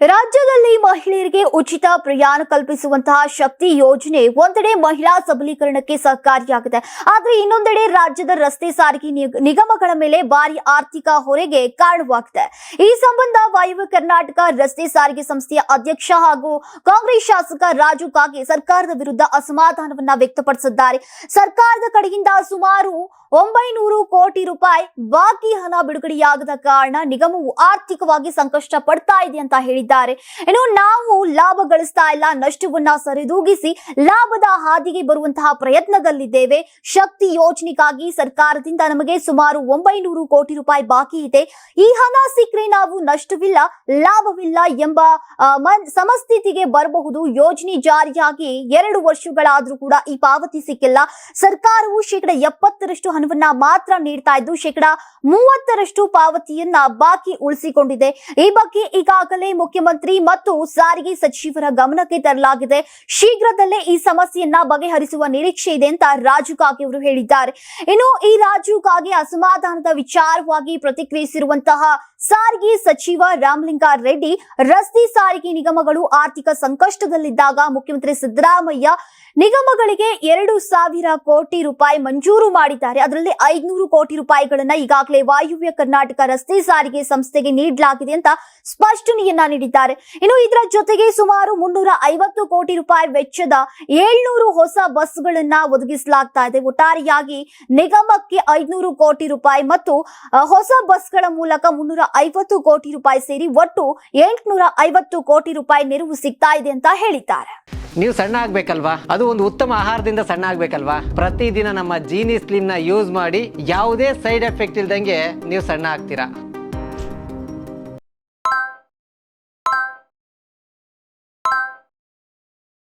ರಾಜ್ಯದಲ್ಲಿ ಮಹಿಳೆಯರಿಗೆ ಉಚಿತ ಪ್ರಯಾಣ ಕಲ್ಪಿಸುವಂತಹ ಶಕ್ತಿ ಯೋಜನೆ ಒಂದೆಡೆ ಮಹಿಳಾ ಸಬಲೀಕರಣಕ್ಕೆ ಸಹಕಾರಿಯಾಗಿದೆ. ಆದರೆ ಇನ್ನೊಂದೆಡೆ ರಾಜ್ಯದ ರಸ್ತೆ ಸಾರಿಗೆ ನಿಗ- ನಿಗಮಗಳ ಮೇಲೆ ಭಾರಿ ಆರ್ಥಿಕ ಹೊರೆಗೆ ಕಾರಣವಾಗಿದೆ. ಈ ಸಂಬಂಧ ವಾಯುವ್ಯ ಕರ್ನಾಟಕ ರಸ್ತೆ ಸಾರಿಗೆ ಸಂಸ್ಥೆಯ ಅಧ್ಯಕ್ಷ ಹಾಗೂ ಕಾಂಗ್ರೆಸ್ ಶಾಸಕ ರಾಜು ಕಾಗೆ ಸರ್ಕಾರದ ವಿರುದ್ಧ ಅಸಮಾಧಾನವನ್ನ ವ್ಯಕ್ತಪಡಿಸಿದ್ದಾರೆ. ಸರ್ಕಾರದ ಕಡೆಯಿಂದ ಸುಮಾರು ಒಂಬೈನೂರು ಕೋಟಿ ರೂಪಾಯಿ ಬಾಕಿ ಹಣ ಬಿಡುಗಡೆಯಾಗದ ಕಾರಣ ನಿಗಮವು ಆರ್ಥಿಕವಾಗಿ ಸಂಕಷ್ಟ ಪಡ್ತಾ ಇದೆ ಅಂತ ಹೇಳಿದ್ದಾರೆ ಇನ್ನು ನಾವು ಲಾಭ ಗಳಿಸ್ತಾ ಇಲ್ಲ, ನಷ್ಟವನ್ನ ಸರಿದೂಗಿಸಿ ಲಾಭದ ಹಾದಿಗೆ ಬರುವಂತಹ ಪ್ರಯತ್ನದಲ್ಲಿದ್ದೇವೆ. ಶಕ್ತಿ ಯೋಜನೆಗಾಗಿ ಸರ್ಕಾರದಿಂದ ನಮಗೆ ಸುಮಾರು ಒಂಬೈನೂರು ಕೋಟಿ ರೂಪಾಯಿ ಬಾಕಿ ಇದೆ. ಈ ಹಣ ಸಿಕ್ಕರೆ ನಾವು ನಷ್ಟವಿಲ್ಲ, ಲಾಭವಿಲ್ಲ ಎಂಬ ಸಮಸ್ಥಿತಿಗೆ ಬರಬಹುದು. ಯೋಜನೆ ಜಾರಿಯಾಗಿ ಎರಡು ವರ್ಷಗಳಾದ್ರೂ ಕೂಡ ಈ ಪಾವತಿ ಸಿಕ್ಕಿಲ್ಲ. ಸರ್ಕಾರವು ಶೇಕಡ ಎಪ್ಪತ್ತರಷ್ಟು ಹಣವನ್ನ ಮಾತ್ರ ನೀಡ್ತಾ ಇದ್ದು, ಶೇಕಡ ಮೂವತ್ತರಷ್ಟು ಪಾವತಿಯನ್ನ ಬಾಕಿ ಉಳಿಸಿಕೊಂಡಿದೆ. ಈ ಬಗ್ಗೆ ಈಗಾಗಲೇ ಮುಖ್ಯಮಂತ್ರಿ ಮತ್ತು ಸಾರಿಗೆ ಸಚಿವರ ಗಮನಕ್ಕೆ ತರಲಾಗಿದೆ. ಶೀಘ್ರದಲ್ಲೇ ಈ ಸಮಸ್ಯೆಯನ್ನ ಬಗೆಹರಿಸುವ ನಿರೀಕ್ಷೆ ಇದೆ ಅಂತ ರಾಜು ಕಾಗೆ ಅವರು ಹೇಳಿದ್ದಾರೆ. ಇನ್ನು ಈ ರಾಜು ಕಾಗೆ ಅಸಮಾಧಾನದ ವಿಚಾರವಾಗಿ ಪ್ರತಿಕ್ರಿಯಿಸಿರುವಂತಹ ಸಾರಿಗೆ ಸಚಿವ ರಾಮಲಿಂಗಾರೆಡ್ಡಿ ರಸ್ತೆ ಸಾರಿಗೆ ನಿಗಮಗಳು ಆರ್ಥಿಕ ಸಂಕಷ್ಟದಲ್ಲಿದ್ದಾಗ ಮುಖ್ಯಮಂತ್ರಿ ಸಿದ್ದರಾಮಯ್ಯ ನಿಗಮಗಳಿಗೆ ಎರಡು ಸಾವಿರ ಕೋಟಿ ರೂಪಾಯಿ ಮಂಜೂರು ಮಾಡಿದ್ದಾರೆ. ಅದರಲ್ಲಿ ಐದುನೂರು ಕೋಟಿ ರೂಪಾಯಿಗಳನ್ನ ಈಗಾಗಲೇ ವಾಯುವ್ಯ ಕರ್ನಾಟಕ ರಸ್ತೆ ಸಾರಿಗೆ ಸಂಸ್ಥೆಗೆ ನೀಡಲಾಗಿದೆ ಅಂತ ಸ್ಪಷ್ಟನೆಯನ್ನ ನೀಡಿದ್ದಾರೆ. ಇನ್ನು ಇದರ ಜೊತೆಗೆ ಸುಮಾರು ಮುನ್ನೂರ ಐವತ್ತು ಕೋಟಿ ರೂಪಾಯಿ ವೆಚ್ಚದ ಏಳ್ನೂರು ಹೊಸ ಬಸ್ಗಳನ್ನ ಒದಗಿಸಲಾಗ್ತಾ ಇದೆ. ಒಟ್ಟಾರೆಯಾಗಿ ನಿಗಮಕ್ಕೆ ಐದುನೂರು ಕೋಟಿ ರೂಪಾಯಿ ಮತ್ತು ಹೊಸ ಬಸ್ಗಳ ಮೂಲಕ ಮುನ್ನೂರ ಐವತ್ತು ಕೋಟಿ ರೂಪಾಯಿ ಸೇರಿ ಒಟ್ಟು ಎಂಟುನೂರ ಐವತ್ತು ಕೋಟಿ ರೂಪಾಯಿ ನೆರವು ಸಿಗ್ತಾ ಇದೆ ಅಂತ ಹೇಳಿದ್ದಾರೆ. ನೀವು ಸಣ್ಣ ಆಗ್ಬೇಕಲ್ವಾ? ಅದು ಒಂದು ಉತ್ತಮ ಆಹಾರದಿಂದ ಸಣ್ಣ ಆಗ್ಬೇಕಲ್ವಾ? ಪ್ರತಿದಿನ ನಮ್ಮ ಜೀನಿ ಸ್ಲಿಮ್ನ ಯೂಸ್ ಮಾಡಿ ಯಾವುದೇ ಸೈಡ್ ಎಫೆಕ್ಟ್ ಇಲ್ದಂಗೆ ನೀವು ಸಣ್ಣ ಆಗ್ತೀರಾ?